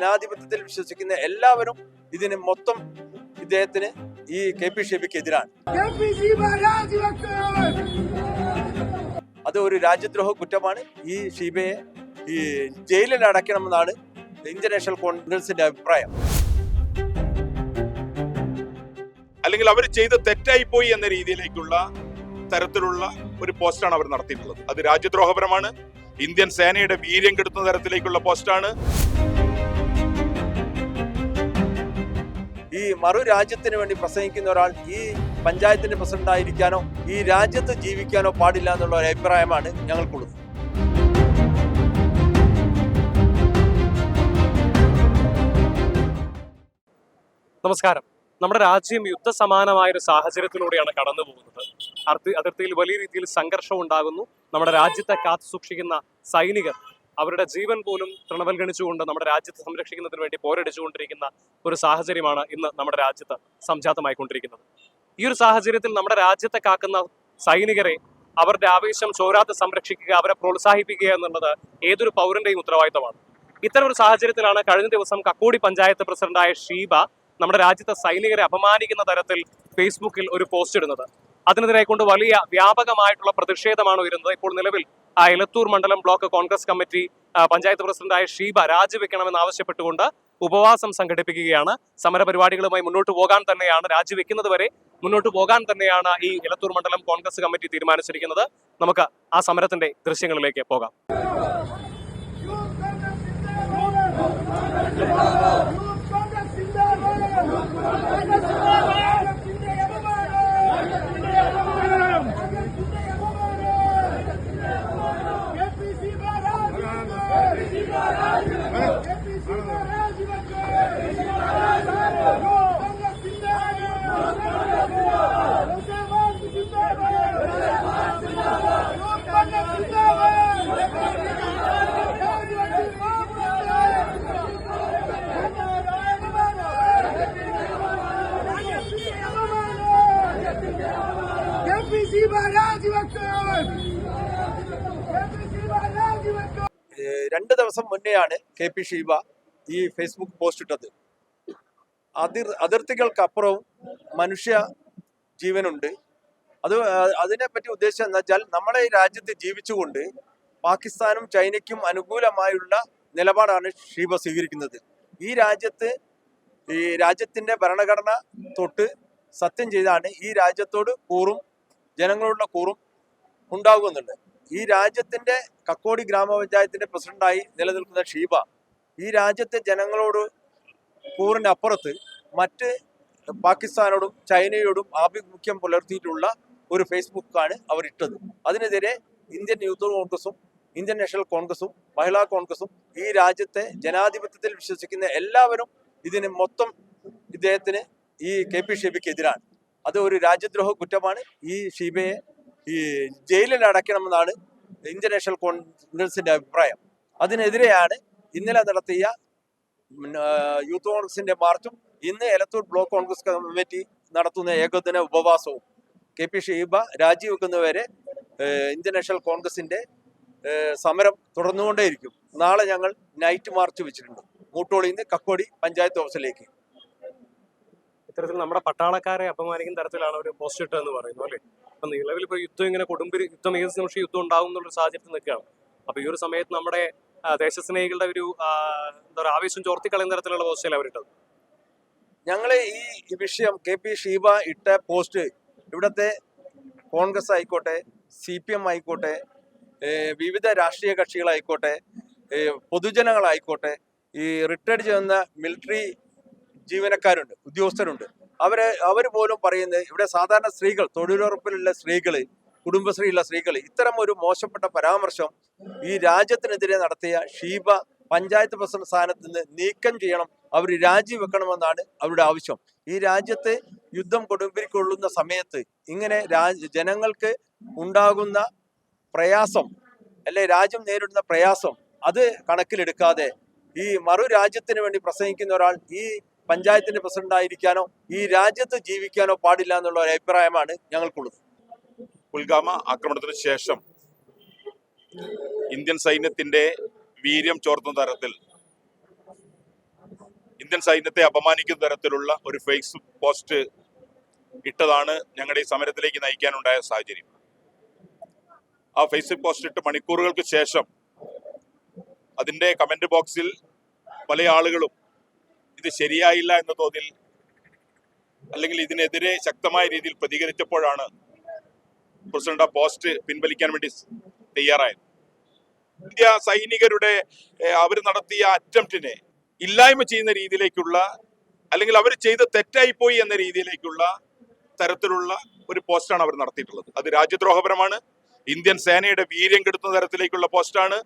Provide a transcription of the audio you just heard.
ജനാധിപത്യത്തിൽ വിശ്വസിക്കുന്ന എല്ലാവരും ഇതിന് മൊത്തം ഇദ്ദേഹത്തിന് ഈ കെ പി ഷെബിക്ക് എതിരാണ്. അത് ഒരു രാജ്യദ്രോഹ കുറ്റമാണ്. ഈ ഷീബയെ ഈ ജയിലിൽ അടയ്ക്കണമെന്നാണ് ഇന്ത്യൻ നാഷണൽ കോൺഗ്രസിന്റെ അഭിപ്രായം. അല്ലെങ്കിൽ അവർ ചെയ്ത് തെറ്റായി പോയി എന്ന രീതിയിലേക്കുള്ള തരത്തിലുള്ള ഒരു പോസ്റ്റാണ് അവർ നടത്തിയിട്ടുള്ളത്. അത് രാജ്യദ്രോഹപരമാണ്. ഇന്ത്യൻ സേനയുടെ വീര്യം കെടുത്തുന്ന തരത്തിലേക്കുള്ള പോസ്റ്റാണ്. ഈ മറു രാജ്യത്തിന് വേണ്ടി പ്രസംഗിക്കുന്ന ഒരാൾ ഈ പഞ്ചായത്തിന്റെ പ്രസിഡന്റ് ആയിരിക്കാനോ ഈ രാജ്യത്ത് ജീവിക്കാനോ പാടില്ല എന്നുള്ള ഒരു അഭിപ്രായമാണ് ഞങ്ങൾക്കുള്ളത്. നമസ്കാരം. നമ്മുടെ രാജ്യം യുദ്ധസമാനമായ ഒരു സാഹചര്യത്തിലൂടെയാണ് കടന്നു പോകുന്നത്. അതിർത്തി അതിർത്തിയിൽ വലിയ രീതിയിൽ സംഘർഷം ഉണ്ടാകുന്നു. നമ്മുടെ രാജ്യത്തെ കാത്തു സൂക്ഷിക്കുന്ന സൈനികർ അവരുടെ ജീവൻ പോലും തൃണവൽഗണിച്ചുകൊണ്ട് നമ്മുടെ രാജ്യത്തെ സംരക്ഷിക്കുന്നതിന് വേണ്ടി പോരടിച്ചുകൊണ്ടിരിക്കുന്ന ഒരു സാഹചര്യമാണ് ഇന്ന് നമ്മുടെ രാജ്യത്ത് സംജാതമായിക്കൊണ്ടിരിക്കുന്നത്. ഈ ഒരു സാഹചര്യത്തിൽ നമ്മുടെ രാജ്യത്തെ കാക്കുന്ന സൈനികരെ അവരുടെ ആവേശം ചോരാതെ സംരക്ഷിക്കുക അവരെ പ്രോത്സാഹിപ്പിക്കുക എന്നുള്ളത് ഏതൊരു പൗരന്റെയും ഉത്തരവാദിത്തമാണ്. ഇത്തരം ഒരു സാഹചര്യത്തിലാണ് കഴിഞ്ഞ ദിവസം കക്കോടി പഞ്ചായത്ത് പ്രസിഡന്റായ ഷീബ നമ്മുടെ രാജ്യത്തെ സൈനികരെ അപമാനിക്കുന്ന തരത്തിൽ ഫേസ്ബുക്കിൽ ഒരു പോസ്റ്റ് ഇടുന്നത്. അതിനെതിരെ കൊണ്ട് വലിയ വ്യാപകമായിട്ടുള്ള പ്രതിഷേധമാണ് ഉയരുന്നത്. ഇപ്പോൾ നിലവിൽ എലത്തൂർ മണ്ഡലം ബ്ലോക്ക് കോൺഗ്രസ് കമ്മിറ്റി പഞ്ചായത്ത് പ്രസിഡന്റായ ഷീബ രാജിവെക്കണമെന്ന് ആവശ്യപ്പെട്ടുകൊണ്ട് ഉപവാസം സംഘടിപ്പിക്കുകയാണ്. സമരപരിപാടികളുമായി മുന്നോട്ട് പോകാൻ തന്നെയാണ് രാജിവെക്കുന്നത് വരെ മുന്നോട്ട് പോകാൻ തന്നെയാണ് ഈ എലത്തൂർ മണ്ഡലം കോൺഗ്രസ് കമ്മിറ്റി തീരുമാനിച്ചിരിക്കുന്നത്. നമുക്ക് ആ സമരത്തിന്റെ ദൃശ്യങ്ങളിലേക്ക് പോകാം. ഏഹ് രണ്ട് ദിവസം മുന്നെയാണ് കെ പി ഷീബ ഈ ഫേസ്ബുക്ക് പോസ്റ്റ് ഇട്ടത്. അതിർ അതിർത്തികൾക്കപ്പുറവും മനുഷ്യ ജീവനുണ്ട്. അത് അതിനെപ്പറ്റി ഉദ്ദേശം എന്ന് വെച്ചാൽ നമ്മളെ ഈ രാജ്യത്ത് ജീവിച്ചുകൊണ്ട് പാകിസ്ഥാനും ചൈനയ്ക്കും അനുകൂലമായുള്ള നിലപാടാണ് ഷീബ സ്വീകരിക്കുന്നത്. ഈ രാജ്യത്ത് ഈ രാജ്യത്തിന്റെ ഭരണഘടന തൊട്ട് സത്യം ചെയ്താണ് ഈ രാജ്യത്തോട് കൂറും ജനങ്ങളോടുള്ള കൂറും ഉണ്ടാകുന്നുണ്ട്. ഈ രാജ്യത്തിന്റെ കക്കോടി ഗ്രാമപഞ്ചായത്തിന്റെ പ്രസിഡന്റായി നിലനിൽക്കുന്ന ഷീബ ഈ രാജ്യത്തെ ജനങ്ങളോട് കൂറിന്റെ അപ്പുറത്ത് മറ്റ് പാകിസ്ഥാനോടും ചൈനയോടും ആഭിമുഖ്യം പുലർത്തിയിട്ടുള്ള ഒരു ഫേസ്ബുക്കാണ് അവർ ഇട്ടത് അതിനെതിരെ ഇന്ത്യൻ യൂത്ത് കോൺഗ്രസും ഇന്ത്യൻ നാഷണൽ കോൺഗ്രസും മഹിളാ കോൺഗ്രസും ഈ രാജ്യത്തെ ജനാധിപത്യത്തിൽ വിശ്വസിക്കുന്ന എല്ലാവരും ഇതിന് മൊത്തം ഇദ്ദേഹത്തിന് ഈ കെ പി ഷീബയ്ക്ക് എതിരാണ് അത് ഒരു രാജ്യദ്രോഹ കുറ്റമാണ്. ഈ ഷീബയെ ഈ ജയിലിൽ അടയ്ക്കണമെന്നാണ് ഇന്ത്യൻ നാഷണൽ കോൺഗ്രസിന്റെ അഭിപ്രായം. അതിനെതിരെയാണ് ഇന്നലെ നടത്തിയ യൂത്ത് കോൺഗ്രസിന്റെ മാർച്ചും ഇന്ന് എലത്തൂർ ബ്ലോക്ക് കോൺഗ്രസ് കമ്മിറ്റി നടത്തുന്ന ഏകദിന ഉപവാസവും. കെ പി ഷീബ രാജിവെക്കുന്നവരെ ഇന്ത്യൻ നാഷണൽ കോൺഗ്രസിന്റെ സമരം തുടർന്നുകൊണ്ടേയിരിക്കും. നാളെ ഞങ്ങൾ നൈറ്റ് മാർച്ച് വെച്ചിട്ടുണ്ട്. മൂട്ടോളിയിൽ നിന്ന് കക്കോടി പഞ്ചായത്ത് ഓഫീസിലേക്ക്. ഇത്തരത്തിൽ നമ്മുടെ പട്ടാളക്കാരെ അപമാനിക്കുന്ന തരത്തിലാണ് ഒരു പോസ്റ്റ് ഇട്ടത് എന്ന് പറയുന്നു അല്ലേ? അപ്പൊ നിലവിൽ ഇപ്പൊ യുദ്ധം ഇങ്ങനെ കൊടുമ്പിരി യുദ്ധം ഏത് നിമിഷം യുദ്ധം ഉണ്ടാവും എന്നുള്ള സാഹചര്യത്തിൽ നിൽക്കുകയാണ്. അപ്പൊ ഈ ഒരു സമയത്ത് നമ്മുടെ ദേശസ്നേഹികളുടെ ഒരു എന്താ പറയുക ആവേശം ചോർത്തിക്കളയുന്ന തരത്തിലുള്ള പോസ്റ്റല്ല അവരിട്ടത് ഞങ്ങൾ ഈ വിഷയം കെ പി ഷീബ ഇട്ട പോസ്റ്റ് ഇവിടുത്തെ കോൺഗ്രസ് ആയിക്കോട്ടെ സി പി എം ആയിക്കോട്ടെ വിവിധ രാഷ്ട്രീയ കക്ഷികളായിക്കോട്ടെ പൊതുജനങ്ങളായിക്കോട്ടെ ഈ റിട്ടയർഡ് ചെയ്യുന്ന മിലിറ്ററി ജീവനക്കാരുണ്ട് ഉദ്യോഗസ്ഥരുണ്ട്. അവരെ അവർ പോലും പറയുന്നത് ഇവിടെ സാധാരണ സ്ത്രീകൾ തൊഴിലുറപ്പിലുള്ള സ്ത്രീകൾ കുടുംബശ്രീയുള്ള സ്ത്രീകൾ ഇത്തരം ഒരു മോശപ്പെട്ട പരാമർശം ഈ രാജ്യത്തിനെതിരെ നടത്തിയ ഷീബ പഞ്ചായത്ത് പ്രസിഡന്റ് സ്ഥാനത്ത് നിന്ന് നീക്കം ചെയ്യണം. അവർ രാജിവെക്കണമെന്നാണ് അവരുടെ ആവശ്യം. ഈ രാജ്യത്ത് യുദ്ധം കൊടുമ്പിരിക്കൊള്ളുന്ന സമയത്ത് ഇങ്ങനെ ജനങ്ങൾക്ക് ഉണ്ടാകുന്ന പ്രയാസം അല്ലെ രാജ്യം നേരിടുന്ന പ്രയാസം അത് കണക്കിലെടുക്കാതെ ഈ മറു രാജ്യത്തിന് വേണ്ടി പ്രസംഗിക്കുന്ന ഒരാൾ ഈ പഞ്ചായത്തിന്റെ പ്രസിഡന്റ് ആയിരിക്കാനോ ഈ രാജ്യത്ത് ജീവിക്കാനോ പാടില്ല എന്നുള്ള ഒരു അഭിപ്രായമാണ് ഞങ്ങൾക്കുള്ളത്. പുൽഗാമ ആക്രമണത്തിന് ശേഷം ഇന്ത്യൻ സൈന്യത്തിന്റെ വീര്യം ചോർത്തുന്ന തരത്തിൽ ഇന്ത്യൻ സൈന്യത്തെ അപമാനിക്കുന്ന തരത്തിലുള്ള ഒരു ഫേസ്ബുക്ക് പോസ്റ്റ് ഇട്ടതാണ് ഞങ്ങളുടെ ഈ സമരത്തിലേക്ക് നയിക്കാനുണ്ടായ സാഹചര്യം. ആ ഫേസ്ബുക്ക് പോസ്റ്റ് ഇട്ട് മണിക്കൂറുകൾക്ക് ശേഷം അതിന്റെ കമന്റ് ബോക്സിൽ പല ആളുകളും ഇത് ശരിയായില്ല എന്ന തോതിൽ അല്ലെങ്കിൽ ഇതിനെതിരെ ശക്തമായ രീതിയിൽ പ്രതികരിച്ചപ്പോഴാണ് പ്രസിഡന്റ് ആ പോസ്റ്റ് പിൻവലിക്കാൻ വേണ്ടി തയ്യാറായത് ഇന്ത്യ സൈനികരുടെ അവർ നടത്തിയ അറ്റംപ്റ്റിനെ ഇല്ലായ്മ ചെയ്യുന്ന രീതിയിലേക്കുള്ള അല്ലെങ്കിൽ അവർ ചെയ്ത് തെറ്റായിപ്പോയി എന്ന രീതിയിലേക്കുള്ള തരത്തിലുള്ള ഒരു പോസ്റ്റാണ് അവർ നടത്തിയിട്ടുള്ളത്. അത് രാജ്യദ്രോഹപരമാണ്. ഇന്ത്യൻ സേനയുടെ വീര്യം കെടുത്തുന്ന തരത്തിലേക്കുള്ള പോസ്റ്റാണ്.